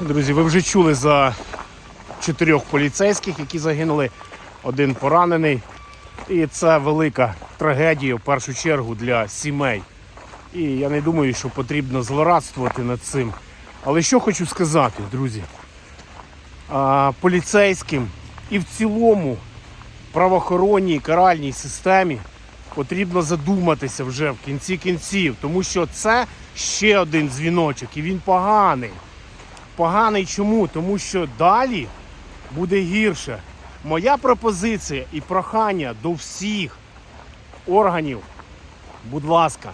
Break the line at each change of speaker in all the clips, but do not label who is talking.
Друзі, ви вже чули за чотирьох поліцейських, які загинули, один поранений. І це велика трагедія в першу чергу для сімей. І я не думаю, що потрібно злорадствувати над цим. Але що хочу сказати, друзі, а, поліцейським і в цілому правоохоронній каральній системі потрібно задуматися вже в кінці кінців, тому що це ще один дзвіночок, і він поганий. Поганий чому? Тому що далі буде гірше. Моя пропозиція і прохання до всіх органів, будь ласка,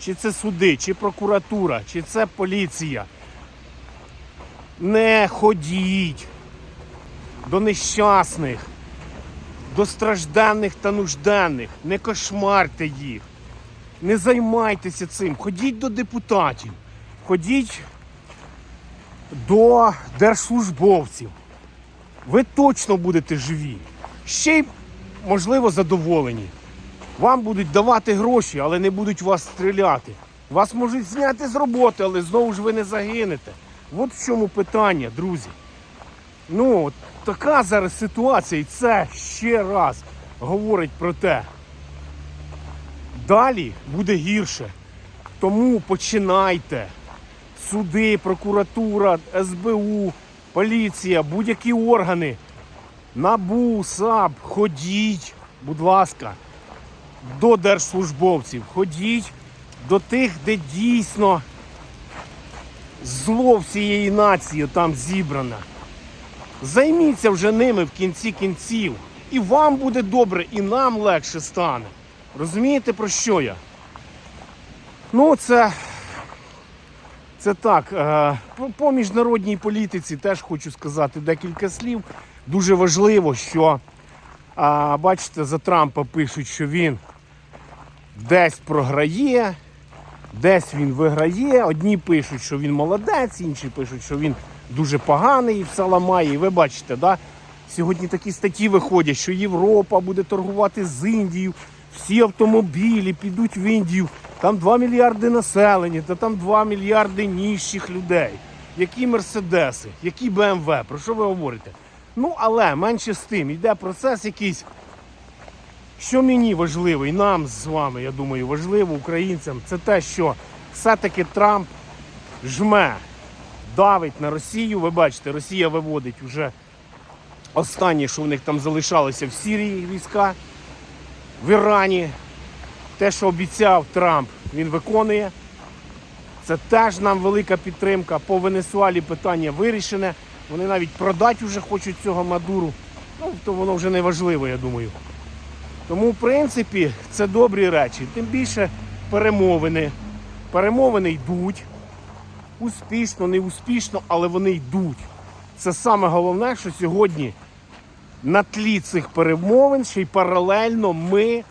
чи це суди, чи прокуратура, чи це поліція. Не ходіть до нещасних, до стражденних та нужденних, не кошмарте їх, не займайтеся цим. Ходіть до депутатів, ходіть до держслужбовців. Ви точно будете живі. Ще й, можливо, задоволені. Вам будуть давати гроші, але не будуть вас стріляти. Вас можуть зняти з роботи, але знову ж ви не загинете. От в чому питання, друзі. Ну, така зараз ситуація, і це ще раз говорить про те. Далі буде гірше. Тому починайте. Суди, прокуратура, СБУ, поліція, будь-які органи. НАБУ, САП, ходіть, будь ласка, до держслужбовців, ходіть до тих, де дійсно зло всієї нації там зібране. Займіться вже ними в кінці кінців. І вам буде добре, і нам легше стане. Розумієте про що я? Ну, це, це так. е, По, по міжнародній політиці теж хочу сказати декілька слів. Дуже важливо, що бачите, за Трампа пишуть, що він десь програє, десь він виграє. Одні пишуть, що він молодець, інші пишуть, що він дуже поганий і все ламає. І ви бачите, да? сьогодні такі статті виходять, що Європа буде торгувати з Індією, всі автомобілі підуть в Індію. Там 2 мільярди населення, та там 2 мільярди ніжчих людей. Які мерседеси, які БМВ, про що ви говорите? Ну, але менше з тим, йде процес якийсь. Що мені важливо, і нам з вами, я думаю, важливо українцям, це те, що все-таки Трамп жме, давить на Росію. Ви бачите, Росія виводить вже останнє, що в них там залишалося в Сирії війська, в Ірані. Те, що обіцяв Трамп, він виконує. Це теж нам велика підтримка. По Венесуалі питання вирішене. Вони навіть продати вже хочуть цього Мадуру. Ну, то воно вже не важливо, я думаю. Тому, в принципі, це добрі речі. Тим більше перемовини. Перемовини йдуть. Успішно, не успішно, але вони йдуть. Це саме головне, що сьогодні на тлі цих перемовин ще й паралельно ми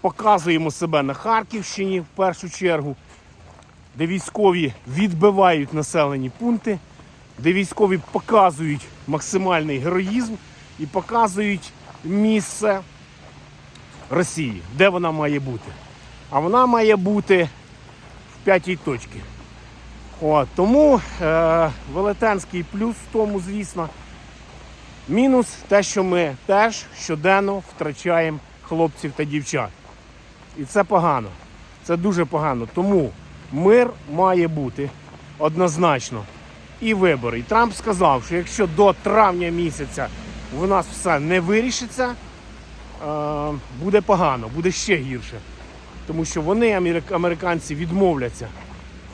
показуємо себе на Харківщині в першу чергу, де військові відбивають населені пункти, де військові показують максимальний героїзм і показують місце Росії, де вона має бути. А вона має бути в п'ятій точці. От, тому е, велетенський плюс в тому, звісно. Мінус те, що ми теж щоденно втрачаємо хлопців та дівчат. І це погано. Це дуже погано. Тому мир має бути однозначно. І вибори. І Трамп сказав, що якщо до травня місяця у нас все не вирішиться, е, буде погано, буде ще гірше. Тому що вони, американці, відмовляться.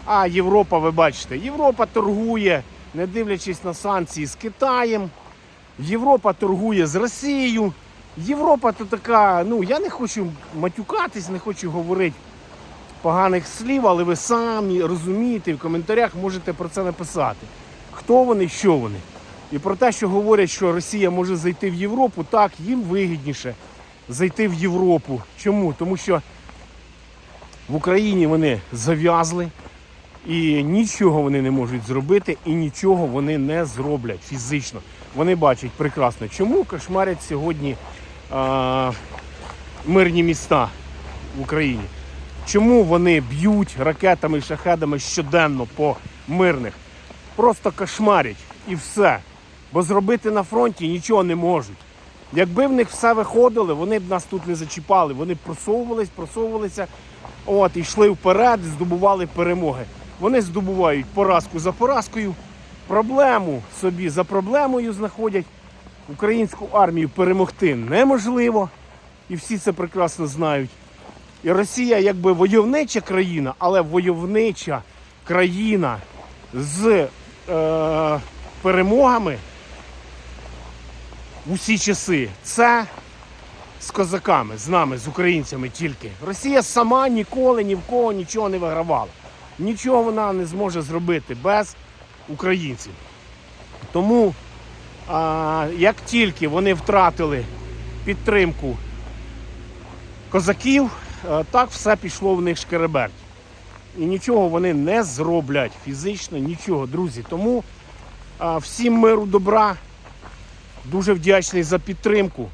А Європа, ви бачите, Європа торгує, не дивлячись на санкції з Китаєм. Європа торгує з Росією. Європа то така, ну я не хочу матюкатись, не хочу говорити поганих слів, але ви самі розумієте, в коментарях можете про це написати. Хто вони, що вони. І про те, що говорять, що Росія може зайти в Європу, так, їм вигідніше зайти в Європу. Чому? Тому що в Україні вони зав'язли, і нічого вони не можуть зробити, і нічого вони не зроблять фізично. Вони бачать прекрасно, чому кошмарять сьогодні мирні міста в Україні. Чому вони б'ють ракетами і шахедами щоденно по мирних? просто кошмарять і все. Бо зробити на фронті нічого не можуть. Якби в них все виходило, вони б нас тут не зачіпали. Вони просовувались, просовувалися, от, йшли вперед, здобували перемоги. Вони здобувають поразку за поразкою, проблему собі за проблемою знаходять. Українську армію перемогти неможливо, і всі це прекрасно знають. І Росія якби войовнича країна, але войовнича країна з е, перемогами усі часи. Це з козаками, з нами, з українцями тільки. Росія сама ніколи ні в кого нічого не вигравала. Нічого вона не зможе зробити без українців. Тому, а, як тільки вони втратили підтримку козаків, е, так все пішло в них шкереберть. І нічого вони не зроблять фізично, нічого, друзі. Тому а, всім миру добра. Дуже вдячний за підтримку.